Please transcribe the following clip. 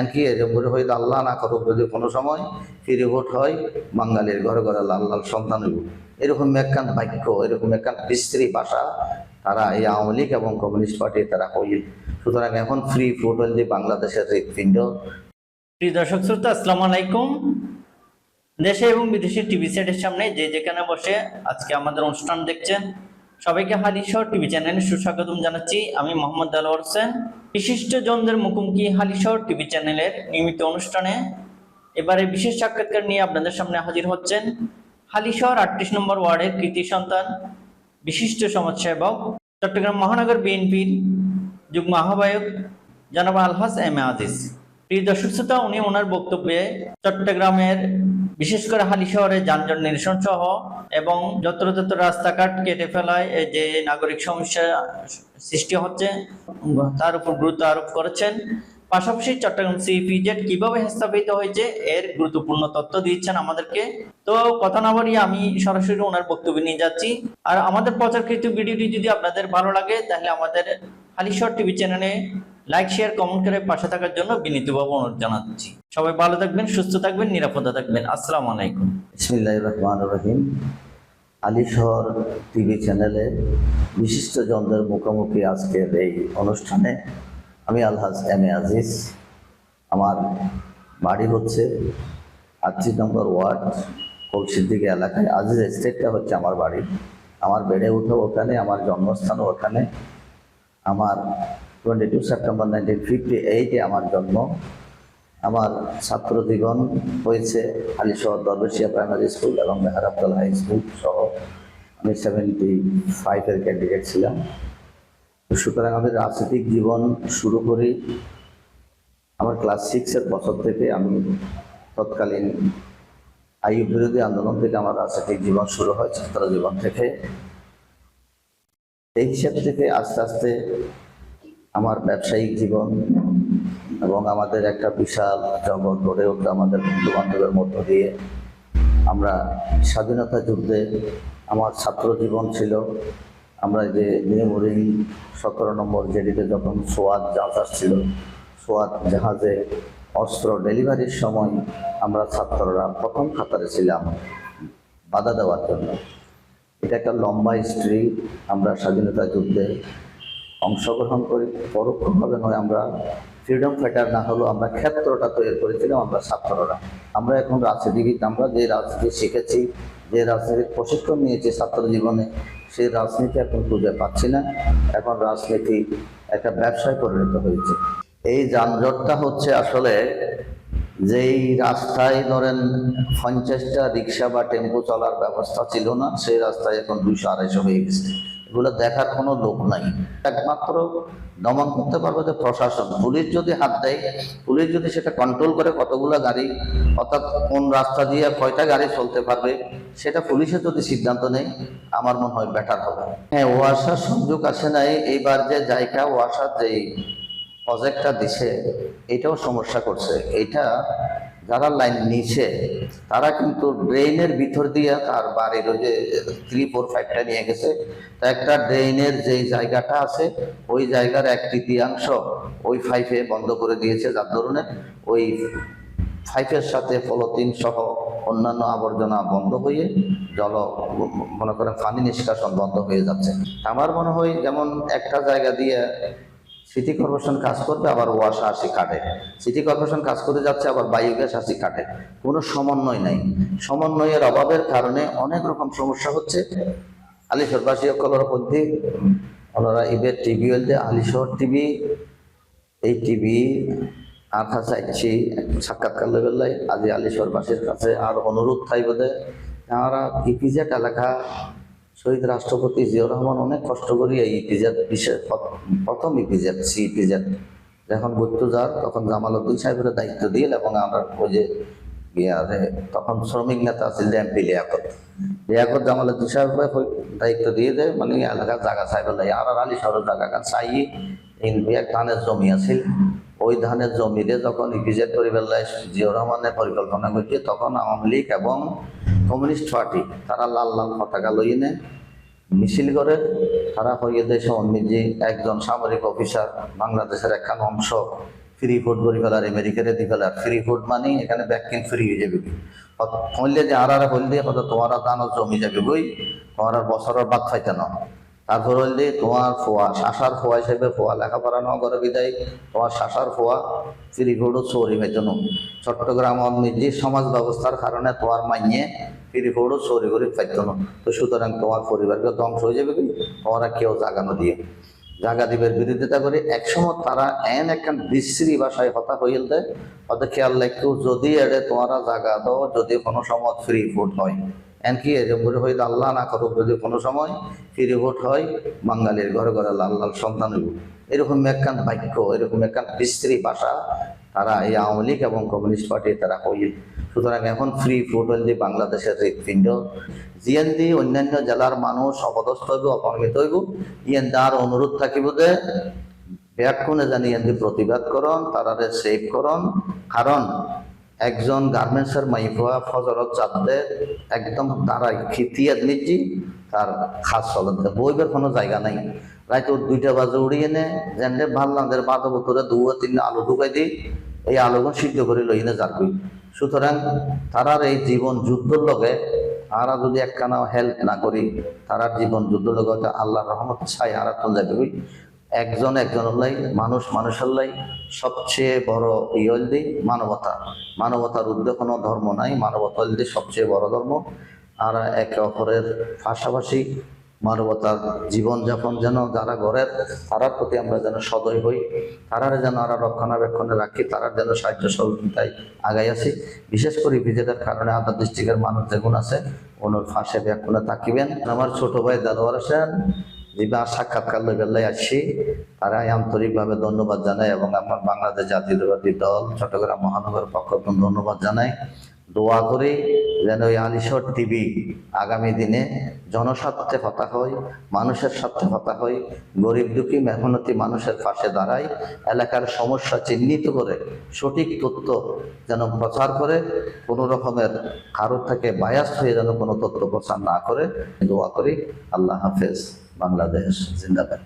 এনকি এরকম করে হয়তো আল্লাহ না করুক, যদি কোনো সময় ফিরে ভোট হয়, বাঙালির ঘরে ঘরে লাল লাল সন্তান হইব। এরকম একখান বাক্য, এরকম একখান বিস্ত্রী ভাষা তারা এই আওয়ামী লীগ এবং কমিউনিস্ট পার্টি তারা কইল সুতরাং এখন ফ্রি ভোট হইলে বাংলাদেশের হৃৎপিণ্ড। প্রিয় দর্শক, শ্রোতা, আসসালামু আলাইকুম। দেশে এবং বিদেশে টিভি সেটের সামনে যে যেখানে বসে আজকে আমাদের অনুষ্ঠান দেখছেন সবাইকে হালিশহর টিভি চ্যানেলে সুস্বাগতম জানাচ্ছি। আমি মোহাম্মদ দেলোয়ার হোসেন। বিশিষ্ট জনদের মুখোমুখি হালিশহর টিভি চ্যানেলের নিয়মিত অনুষ্ঠানে। এবারে বিশেষ সাক্ষাৎকার নিয়ে আপনাদের সামনে হাজির হচ্ছেন হালিশহর আটত্রিশ নম্বর ওয়ার্ডের কৃতি সন্তান, বিশিষ্ট সমাজসেবক, চট্টগ্রাম মহানগর বিএনপির যুগ্ম আহ্বায়ক জনাব আলহাস এম আজিজ। প্রিয় দর্শক শ্রোতা, উনি ওনার বক্তব্যে চট্টগ্রামের বিশেষ করে হালি শহরে যানজট নিরসন সহ এবং যত্রতত্র রাস্তাঘাট কেটে ফেলায় যে নাগরিক সমস্যা সৃষ্টি হচ্ছে, তার উপর গুরুত্ব আরোপ করেছেন। পাশাপাশি চট্টগ্রাম সিপিজেড কীভাবে স্থাপিত হয়েছে, এর গুরুত্বপূর্ণ তথ্য দিচ্ছেন আমাদেরকে। তো কথা না বাড়িয়ে আমি সরাসরি ওনার বক্তব্য নিয়ে যাচ্ছি। আর আমাদের প্রচারকৃত ভিডিওটি যদি আপনাদের ভালো লাগে, তাহলে আমাদের হালিশহর টিভি চ্যানেলে লাইক শেয়ার কমেন্ট করে পাশে থাকার জন্য বিনীতভাবে অনুরোধ জানাচ্ছি। সবাই ভালো থাকবেন, সুস্থ থাকবেন, নিরাপদে থাকবেন। আসসালামু আলাইকুম। ইসমিল্লাহ রহমান রহিম। আলিশহর টিভি চ্যানেলে বিশিষ্ট জনদের মুখোমুখি আজকের এই অনুষ্ঠানে আমি আলহাজ এম এ আজিজ। আমার বাড়ি হচ্ছে আটত্রিশ নম্বর ওয়ার্ড কৌশিদ্দিকে এলাকায়। আজিজ এস্টেটটা হচ্ছে আমার বাড়ি। আমার বেড়ে উঠো ওখানে, আমার জন্মস্থানও ওখানে। আমার twenty two September nineteen fifty এইটে আমার জন্ম। আমার ছাত্র জীবন হয়েছে আলিশহর দরবেশিয়া প্রাইমারি স্কুল এবং মেহারাবদল হাই স্কুল সহ আমি সেভেন্টি ফাইভের ক্যান্ডিডেট ছিলাম। সুতরাং আমি রাজনৈতিক জীবন শুরু করি। আমার ক্লাস সিক্সের বছর থেকে আমি তৎকালীন আইয়ুব বিরোধী আন্দোলন থেকে আমার রাজনৈতিক জীবন শুরু হয় ছাত্র জীবন থেকে। এই হিসাব থেকে আস্তে আস্তে আমার ব্যবসায়িক জীবন এবং আমাদের একটা বিশাল জগৎ গড়ে উঠল আমাদের বন্ধু বান্ধবের মধ্য দিয়ে। আমরা স্বাধীনতা যুদ্ধে আমার ছাত্র জীবন ছিল। আমরা যে মেমোরিং সতেরো নম্বর জেডিতে যখন সোয়াদ জাহাজ আসছিল, সোয়াদ জাহাজে অস্ত্র ডেলিভারির সময় আমরা ছাত্ররা প্রথম খাতারে ছিলাম বাধা দেওয়ার জন্য। এটা একটা লম্বা হিস্ট্রি আমরা স্বাধীনতা যুদ্ধে অংশগ্রহণ করি, পরোক্ষভাবে নয়, আমরা ফ্রিডম ফাইটার না হলেও আমরা ক্ষেত্রটা তৈরি করেছিলাম আমরা ছাত্ররা। আমরা এখন রাজনীতিবিদ আমরা যে রাজনীতি শিখেছি, যে রাজনীতির প্রশিক্ষণ নিয়েছি ছাত্র জীবনে, সেই রাজনীতি এখন খুঁজে পাচ্ছি না। এখন রাজনীতি একটা ব্যবসায় পরিণত হয়েছে। এই যানজটটা হচ্ছে আসলে যেই রাস্তায় ধরেন পঞ্চাশটা রিক্সা বা টেম্পো চলার ব্যবস্থা ছিল না, সেই রাস্তায় এখন দুশো আড়াইশো হয়ে গেছে। এগুলো দেখার কোনো লোক নাই। একমাত্র দমন করতে পারবে যে প্রশাসন। পুলিশ যদি হাত দেয়, পুলিশ যদি সেটা কন্ট্রোল করে কতগুলো গাড়ি, অর্থাৎ কোন রাস্তা দিয়ে কয়টা গাড়ি চলতে পারবে, সেটা পুলিশের যদি সিদ্ধান্ত নেয়, আমার মনে হয় বেটার হবে। হ্যাঁ ওয়াসার সংযোগ আসে নাই, এইবার যে জায়গা ওয়াসার যেই প্রজেক্টটা দিছে, এটাও সমস্যা করছে। এটা যারা লাইন নিছে, তারা কিন্তু ড্রেনের ভিতর দিয়ে তার বাড়ির ওই যে থ্রি ফোর ফাইভটা নিয়ে গেছে। তা একটা ড্রেনের যেই জায়গাটা আছে, ওই জায়গার এক তৃতীয়াংশ ওই ফাইভে বন্ধ করে দিয়েছে, যার ধরনের ওই ফাইভের সাথে পলিথিন সহ অন্যান্য আবর্জনা বন্ধ হয়ে জল, মনে করেন, পানি নিষ্কাশন বন্ধ হয়ে যাচ্ছে। আমার মনে হয় যেমন একটা জায়গা দিয়ে সিটি কর্পোরেশন কাজ করবে, আবার ওয়াসা আসি কাটে। সিটি কর্পোরেশন কাজ করতে যাচ্ছে, আবার বায়োগ্যাস আসি কাটে। কোনো সমন্বয় নাই। সমন্বয়ের অভাবের কারণে অনেক রকম সমস্যা হচ্ছে। আলিশহরবাসী সকলের মধ্যে, ওনারা ইবের টিভি হইলে আলিশহর টিভি এই টিভি আশা চাইছি, সাক্ষাৎকার লেবেলাই আজি আলিশহরবাসীর কাছে আর অনুরোধ থাই বোধে তারা ইপিজেট এলাকা শহীদ রাষ্ট্রপতি জিয়াউর রহমান অনেক কষ্ট করি এই ইপিজেড বিশেষ প্রথম ইপিজেড সি ইপিজেড যখন বৈত্যজার তখন জামাল উদ্দিন সাহেবের দায়িত্ব দিয়ে এবং আমরা ওই যে তখন শ্রমিক নেতা ছিল এমপি লিয়াকত। লিয়াকত জামাল উদ্দিন সাহেব দায়িত্ব দিয়ে দেয় মানে এলাকার জায়গা সাহেব আর আলী শহরের জায়গা কান চাই এক ধানের জমি আছিল ওই ধানের জমিতে যখন ইপিজেড করে বেলায় জিয়াউর রহমানের পরিকল্পনা করছে তখন আওয়ামী লীগ এবং কমিউনিস্ট পার্টি, তারা লাল লাল পতাকা লইয়ে নেয়। মিছিল করে, তারা হয়ে দেশে নিজে একজন সামরিক অফিসার, বাংলাদেশের একখান অংশ। ফ্রি ফুড করে ফেলার আমেরিকারে দি ফেলার ফ্রি ফুড মানে এখানে ব্যাকিং ফ্রি হয়ে যাবে। হইলে যে আর আর হইলে তোমার দানও জমি যাবে। বই তোমার বছরের বাদ খাইতে না। তারপর হইলে তোমার ফোয়া, শাসার ফোয়া হিসেবে ফোয়া, লেখাপড়া ন করে বিদায়, তোমার শাসার ফোয়া ফ্রি ফুডও চোরি না চট্টগ্রাম যে সমাজ ব্যবস্থার কারণে তোমার মাইয়ে ফ্রি ফুডও চোরি করে পাইতো না তো সুতরাং তোমার পরিবারকে ধ্বংস হয়ে যাবে তোমরা কেউ জাগানো দিয়ে। জাগা দিবের বিরোধিতা করে একসময় তারা এন একখান বিশ্রী ভাষায় হতা হইল দেয় হয়তো খেয়াল রাখতো যদি এড়ে তোমরা জাগা দাও, যদি কোনো সময় ফ্রি ফুড হয় এনকি করে হইলে আল্লাহ না করুক, যদি কোনো সময় ফ্রি ফুড হয়, বাঙালির ঘরে ঘরে লাল লাল সন্তান হইব। এরকম একখান বাক্য, এরকম একখান বিশ্রী ভাষা তারা এই আওয়ামী লীগ এবং কমিউনিস্ট পার্টি তারা হইল। সুতরাং এখন ফ্রি হইলে বাংলাদেশের হৃৎপিণ্ড জিএনদি অন্যান্য জেলার মানুষ অপদস্থ হইব, অপমানিত হইব ইয়েন তার অনুরোধ থাকিব যে, ব্যাকুণে জানি এন্দি প্রতিবাদ করন, তারারে সেভ করন। কারণ একজন গার্মেন্টসের মাইফুয়া ফজরত চাঁদে একদম তারাই খিতিয়াত নিচ্ছি তার খাস চলতে বইবের কোনো জায়গা নাই। রাইতে দুইটা বাজে উড়িয়ে নে জেন্ডে ভাল্লাদের বাদ বছরে দু তিন আলু ঢুকাই দিই এই আলুগুন সিদ্ধ করে লই নে যার সুতরাং তারার এই জীবন যুদ্ধর লগে তারা যদি একখানা হেল্প না করি, তারার জীবন যুদ্ধ লগে হয়তো আল্লাহর রহমত ছাই আর যাবে একজন একজনের লাই, মানুষ মানুষের লাই সবচেয়ে বড় ই হইল মানবতা। মানবতার ঊর্ধ্বে কোনো ধর্ম নাই, মানবতা হইল দি সবচেয়ে বড় ধর্ম। আর একে অপরের পাশাপাশি মানবতার জীবনযাপন যেন যারা গড়ের তারার প্রতি আমরা যেন সদয় হই, তারার যেন আমরা রক্ষণাবেক্ষণে রাখি, তারার যেন সাহায্য সহযোগিতায় আগাই আসি। বিশেষ করে বিজেদের কারণে আদার ডিস্ট্রিক্টের মানুষ যেগুন আছে, ওনার ফাঁসে ব্যাকুণে থাকিবেন আমার ছোট ভাই দাদুয়ার হোসেন যিবা সাক্ষাৎকার লেভেলে আসছি তারাই আন্তরিকভাবে ধন্যবাদ জানাই এবং আমার বাংলাদেশ জাতীয়তাবাদী দল, চট্টগ্রাম মহানগর পক্ষ ধন্যবাদ জানাই দোয়া করি যেন ওই আলিশর টিভি আগামী দিনে জনস্বার্থে কথা হয় মানুষের স্বার্থে কথা হয় গরিব দুঃখী মেহনতি মানুষের পাশে দাঁড়ায় এলাকার সমস্যা চিহ্নিত করে সঠিক তথ্য যেন প্রচার করে, কোনো রকমের কারোর থেকে বায়াস হয়ে যেন কোনো তথ্য প্রচার না করে, দোয়া করি। আল্লাহ হাফেজ, বাংলাদেশ, জিন্দাবাদ।